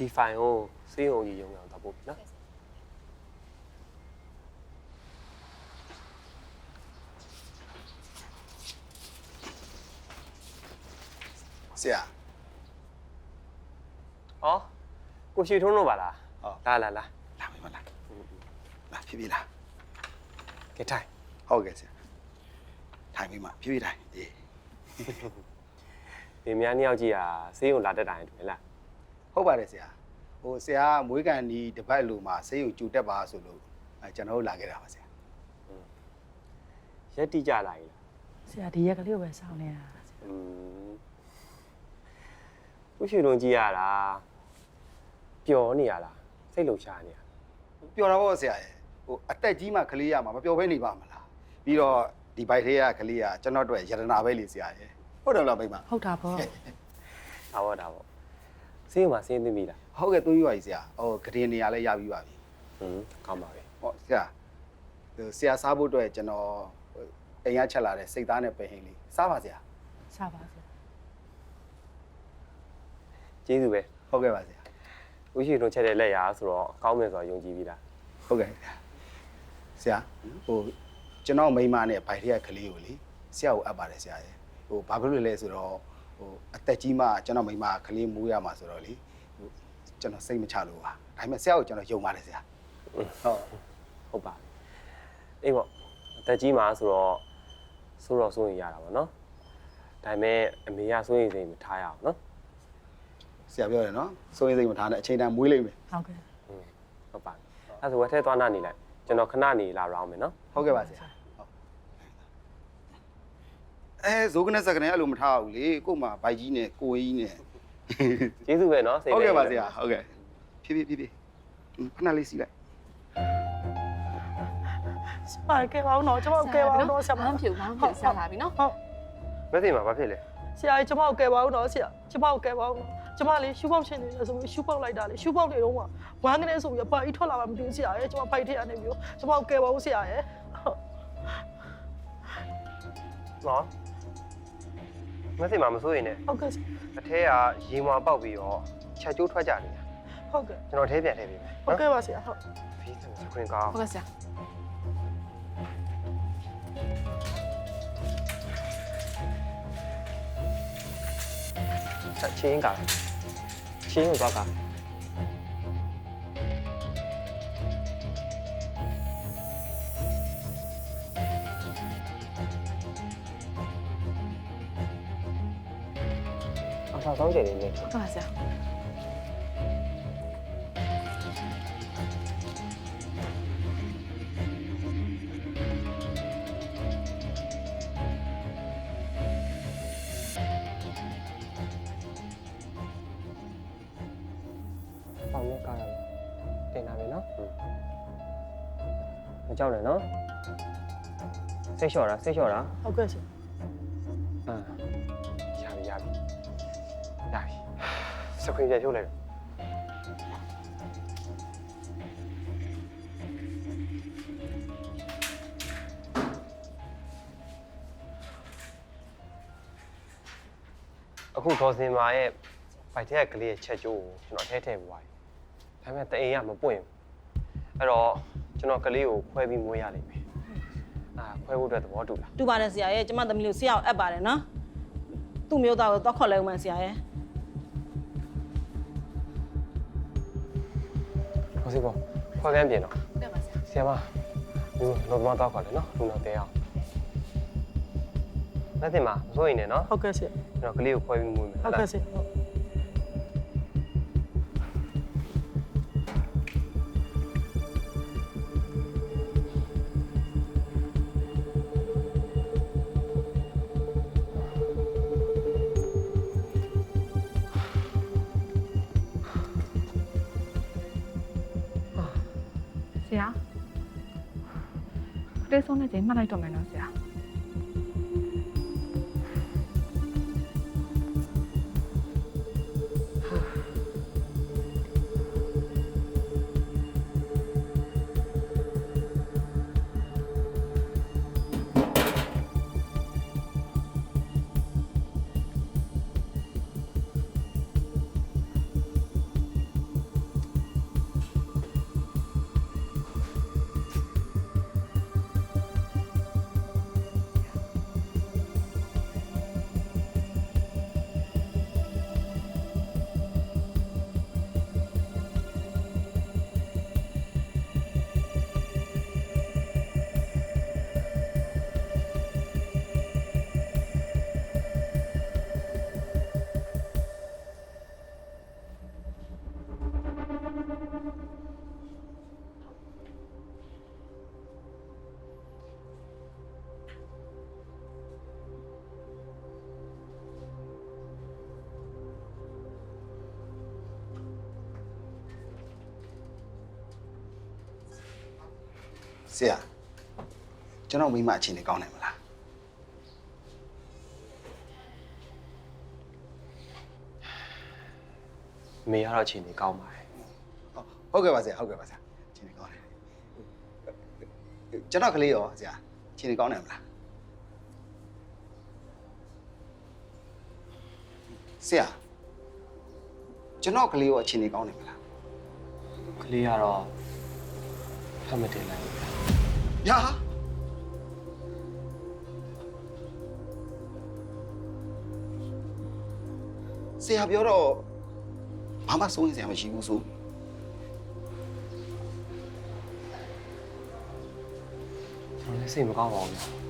ဆရာမဒီဖိုင်ကိုစေးရုံကြီးရုံအောင်တော့ပို့ပြီနော်ဆရာဩကိုရှိထုံးတော့ပါလားဟုတ်လာလာလာလာမေးမလားလာဖြည်းဖြည်းလာကဲထိုင်ဟုတ်ကဲ့ဆရာထိုင်ပြီးမှဖြည်းဖြည်းထိုင်အေးဒီများနှစ်ယောက်ကြီးอ่ะစေးရုံလာတတ်တာရင်တွေ့လားဟုတ်ပါတယ်ဆရာ ဟိုဆရာကမွေးကန်ဒီတစ်ပတ်လိုမှာဆေးရုံကြူတက်ပါဆိုလို့အဲကျွန်တော်တို့လာခဲ့တာပါဆရာရက်တိကြလာကြီးလားဆရာဒီရက်ကလေးကိုပဲစောင်းနေတာอืมကိုရှိထုံးကြီးရတာပျော်နေရလားစိတ်လှုပ်ရှားနေရပျော်တာပေါ့ဆရာရဲ့ဟိုအသက်ကြီးမှကလေးရမှာမပျော်ဘဲနေပါမလားပြီးတော့ဒီဘိုက်ထဲကကလေးကကျွန်တော်တို့ရတနာပဲလေဆရာရဲ့ဟုတ်တယ်မလားမိမဟုတ်တာပေါ့ ဒါပေါ့ဒါပေါ့ စေးရုံမှာစေးသိပြီလားဟုတ်ကဲ့သွေးရွာကြီးဆရာဟိုဂရင်နေရာလည်းရပြီးပါပြီอืมကောင်းပါပြီဟောဆရာဟိုဆရာစားဖို့အတွက်ကျွန်တော်ဟိုအိမ်ရချက်လာတဲ့စိတ်သားနဲ့ပဲဟင်းလေးစားပါဆရာစားပါဆရာကျေးဇူးပဲဟုတ်ကဲ့ပါဆရာဦးရှိထုံးချက်တဲ့လက်ရာဆိုတော့ကောင်းမယ်ဆိုတော့ယုံကြည်ပြီလားဟုတ်ကဲ့ဆရာဟိုကျွန်တော်မိန်းမနဲ့ဗိုက်ထက်ကကလေးကိုလေဆရာကိုအပ်ပါတယ်ဆရာရဲ့ဟိုဘာဖြစ်လို့လဲဆိုတော့ ဟိုအသက်ကြီးမှကျွန်တော်မိန်းမကကလေးမူးရမှာဆိုတော့လေဟိုကျွန်တော်စိတ်မချလို့ပါဒါပေမဲ့ဆရာကိုကျွန်တော်ယုံပါတယ်ဆရာဟုတ်ဟုတ်ပါအေးပေါ့အသက်ကြီးမှာဆိုတော့ဆိုတော့စိုးရင်ရတာပေါ့နော်ဒါပေမဲ့အမေကစိုးရင်စိတ်မထားရအောင်နော်ဆရာပြောတယ်နော်စိုးရင်စိတ်မထားနဲ့အချိန်တန်မွေးလိမ့်မယ်ဟုတ်ကဲ့อืมဟုတ်ပါအဲ့ဒါဆိုဝက်ထဲသွားနာနေလိုက်ကျွန်တော်ခဏနေလာရောင်းမယ်နော်ဟုတ်ကဲ့ပါဆရာဟုတ် အဲဇိုးကနေစကနေအဲ့လိုမထားဘူးလေကို့မှာဗိုက်ကြီးနဲ့ကိုကြီးနဲ့ကျေးဇူးပဲနော်စိတ်ဟုတ်ကဲ့ပါလေးဆရာဟုတ်ကဲ့ဖြည်းဖြည်းဖြည်းဖြည်းဟွန်းခဏလေးစီးလိုက်ဆရာကဲပါဦးနော်ကျွန်မကဲပါဦးနော်ဆရာဘာမှမဖြစ်ဘူးဘာမှမဖြစ်ဘူးဆရာလာပြီနော်ဟုတ်မသိမှာဘာဖြစ်လဲဆရာကျွန်မကဲပါဦးနော်ဆရာကျွန်မကဲပါဦးနော်ကျွန်မလေးရှူပေါက်ရှင်နေတယ်ဆိုပြီးရှူပေါက်လိုက်တာလေရှူပေါက်နေတော့မှဝမ်းကနေဆိုပြီးပါအီထွက်လာမှမသိဘူးဆရာရဲ့ကျွန်မဖိုက်ထက်ရနေပြီးကျွန်မကဲပါဦးဆရာရဲ့ဟုတ်နော် မသိမှာမစိုးရင်လည်းဟုတ်ကဲ့အထဲကရေမွာပေါက်ပြီးတော့ချက်ကျိုးထွက်ကြနေတာဟုတ်ကဲ့ကျွန်တော်ထဲပြန်ထည့်ပေးမယ်ဟုတ်ကဲ့ပါဆရာဟုတ်ဖီးစံခွင်ကောင်းဟုတ်ကဲ့ဆရာချက်ချင်းကချင်းကိုသွားက အဆောက်ဆုံးကြတယ်လေဟုတ်ကဲ့ပါဆရာ။ပေါင်နဲ့ကားရမယ်။တင်တာပဲနော်။မကြောက်နဲ့နော်။စိတ်လျှော့တာစိတ်လျှော့တာဟုတ်ကဲ့ဆရာ။အ စခွင့်ပြဖြုတ်လိုက်တော့အခုဒေါ်စင်မာရဲ့ဗိုက်ထက်ကလေးရဲ့ချက်ကျိုးကိုကျွန်တော်ထဲထည့်ပြီးသွားပြီ။ဒါပေမဲ့တအိမ်ကမပွင့်ဘူး။အဲ့တော့ကျွန်တော်ကလေးကိုခွဲပြီးမွေးရလိမ့်မယ်။အာခွဲဖို့အတွက်သဘောတူလားတူပါတယ်ဆရာရဲ့ကျမသမီးလို့ဆရာကိုအပ်ပါတယ်နော်သူ့မျိုးသားကိုသွားခေါ်လိုက်ဦးမယ်ဆရာရဲ့။ စီပေါ့ခွဲကန်းပြင်တော့ဟုတ်ကဲ့ပါဆရာဆရာမလူလောမတော့ခေါ်လေနော်လူတော့တဲအောင်။လက်တင်မှာမစိုးရင်နဲ့နော်ဟုတ်ကဲ့ဆရာကျွန်တော်ကလေးကိုခွဲပြီးမွေးမယ်ဟုတ်ကဲ့ဆရာ ခရစ်ဆုံးနဲ့ချိန်မှတ်လို ဆရာဆရာကျွန်တော်မိမအခြေအနေကောင်းနိုင်မလားမေကတော့အချိန်ကြီးကောင်းပါတယ်ဟုတ်ကဲ့ပါဆရာဟုတ်ကဲ့ပါဆရာအခြေအနေကောင်းတယ်ကျွန်တော်ကလေးရောဆရာအခြေအနေကောင်းနိုင်မလားဆရာကျွန်တော်ကလေးရောအခြေအနေကောင်းနိုင်မလားကလေးကတော့ဖတ်မတင်လိုက်ဘူး ညာဆရာပြောတော့ဘာမှစိုးရင်ဆရာမရှိဘူးဆိုကျွန်တော်လည်းစိတ်မကောင်းပါဘူး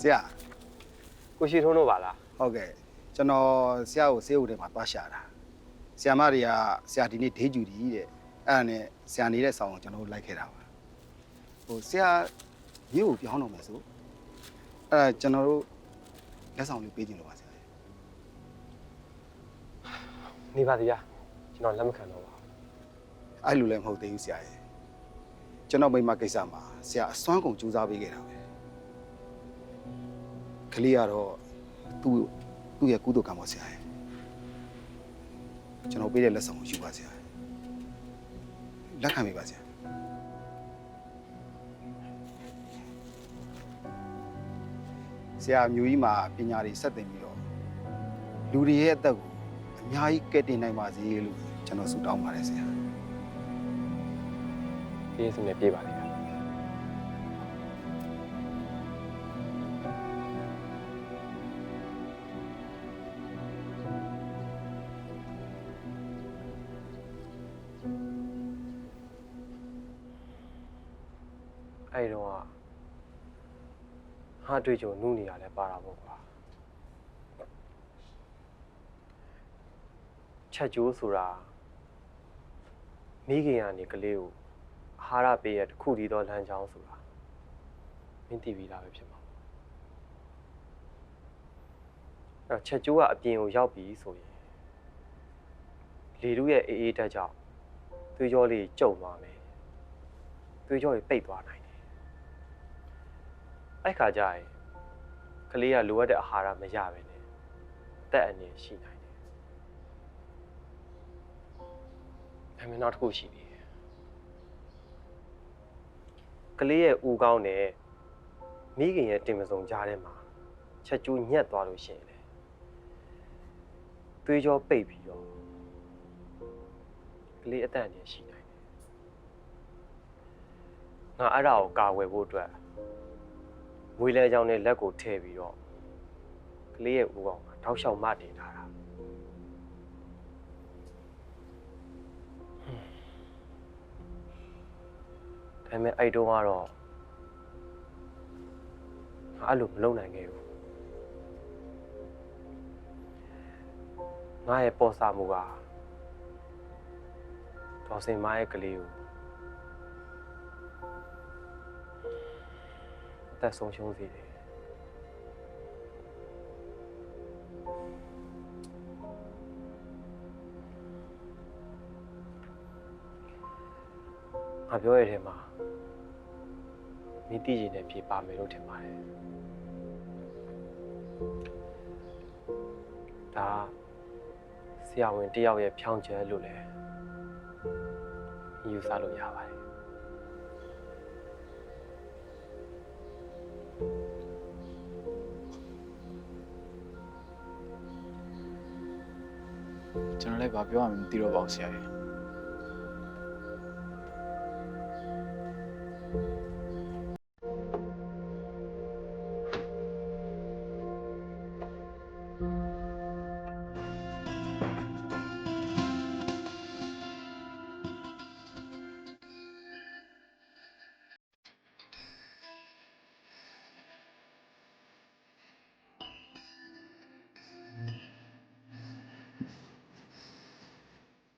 ဆရာကိုရှိထုံးတို့ပါလားဟုတ်ကဲ့ကျွန်တော်ဆရာကိုဆေးရုံထဲမှာသွားရှာတာဆရာမတွေကဆရာဒီနေ့ဒေးဂျူဒီတဲ့အဲ့ဒါနဲ့ဆရာနေတဲ့ဆောင်ကိုကျွန်တော်တို့လိုက်ခဲ့တာပါဟိုဆရာမြို့ကိုပြောင်းတော့မယ်ဆိုအဲ့ဒါကျွန်တော်တို့လက်ဆောင်လေးပေးကြည့်လို့ပါဆရာနေပါသေးဗျာကျွန်တော်လက်မခံတော့ပါဘူးအဲ့လိုလည်းမဟုတ်သေးဘူးဆရာရဲ့ကျွန်တော်မိမကိစ္စမှာဆရာအစွမ်းကုန်ကြိုးစားပေးခဲ့တာပဲက လေးကတော့သူ့သူ့ရဲ့ကုသိုလ်ကံပါဆရာရဲ့ကျွန်တော်ပေးတဲ့လက်ဆောင်ကိုယူပါဆရာလက်ခံပေးပါဆရာဆရာမျိုးကြီးမှာပညာတွေဆက်သင်ပြီးတော့လူတွေရဲ့အသက်ကိုအများကြီးကယ်တင်နိုင်ပါစေလို့ကျွန်တော်ဆုတောင်းပါတယ်ဆရာပြေးစုနဲ့ပြေးပါသေးဗျာ ဟာတွေ့ကြုံနူးနေရလဲပါတာပေါ့ကွာချက်ကျိုးဆိုတာမိခင်ကနေကလေးကိုအာဟာရပေးရတစ်ခုတည်းသောလမ်းကြောင်းဆိုတာမင်းသိပြီးသားပဲဖြစ်မှာပေါ့အဲ့တော့ချက်ကျိုးကအပြင်ကိုရောက်ပြီဆိုရင်လေတို့ရဲ့အေးအေးတက်ကြောင့်သွေးကြောလေးကျုံသွားမယ်သွေးကြောတွေပိတ်သွားနိုင်တယ် အဲ့ခါကျရင်ကလေးကလိုအပ်တဲ့အာဟာရမရပဲနဲ့အသက်အန္တရာယ်ရှိနိုင်တယ်။ဒါပေမဲ့နောက်တစ်ခုရှိသေးတယ်။ကလေးရဲ့ဦးကောင်းနဲ့မိခင်ရဲ့တင်မစုံကြားထဲမှာချက်ကျိုးညက်သွားလို့ရှိရင်လေသွေးကြောပိတ်ပြီးတော့ကလေးအသက်အန္တရာယ်ရှိနိုင်တယ်။ငါအဲ့ဒါကိုကာဝယ်ဖို့အတွက် ငွေလဲကြောင်နဲ့လက်ကိုထည့်ပြီးတော့ကလေးရဲ့ဦးကောင်မှာတောက်လျှောက်မတင်ထားတာဟွန်းဒါပေမဲ့အဲ့တုန်းကတော့ငါအဲ့လိုမလုပ်နိုင်ခဲ့ဘူးငါရဲ့ပေါ်စာမှုကဒေါ်စင်မရဲ့ကလေးကို သက်ဆုံးရှုံးစေတယ်ငါပြောရတဲ့မှာမိတိရင်နဲ့ပြေပါမယ်လို့ထင်ပါတယ်ဒါဆရာဝန်တယောက်ရဲ့ဖြောင်းချက်လို့လည်းယူဆလို့ရပါတယ် ကျွန်တော်လည်းဘာပြောရမှန်းမသိတော့ပါဘူးဆရာကြီး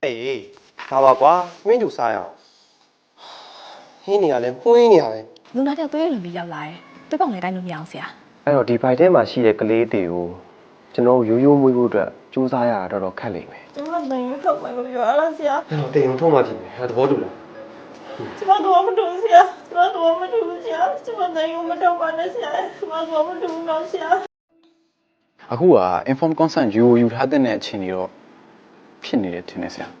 အေးဒါပါကွာမင်းတို့စားရအောင်ဟင်းနေရလဲမှုင်းနေရတယ်လူနာတယောက်သွေးလွန်ပြီးရောက်လာတယ်သွေးပေါင်လည်းတိုင်းလို့မရအောင်ဆရာအဲ့တော့ဒီဘိုက်ထဲမှာရှိတဲ့ကလေးတွေကိုကျွန်တော်ရိုးရိုးမွေးဖို့အတွက်စူးစမ်းရတာတော့တော်တော်ခက်လိမ့်မယ်ကျမနိုင်ရထုတ်မယ်လို့ပြောရလားဆရာအဲ့တော့တင်ုံထုံးမှဖြစ်မယ်အဲ့သဘောတူလားကျမတော့မတူဆရာကျမတော့မတူဆရာကျမနိုင်ရမထုတ်ပါနဲ့ဆရာကျမတော့မတူတော့ဆရာအခုက inform consent ယူယူထားတဲ့အခြေအနေတော့ ဖြစ်နေတယ်ထင်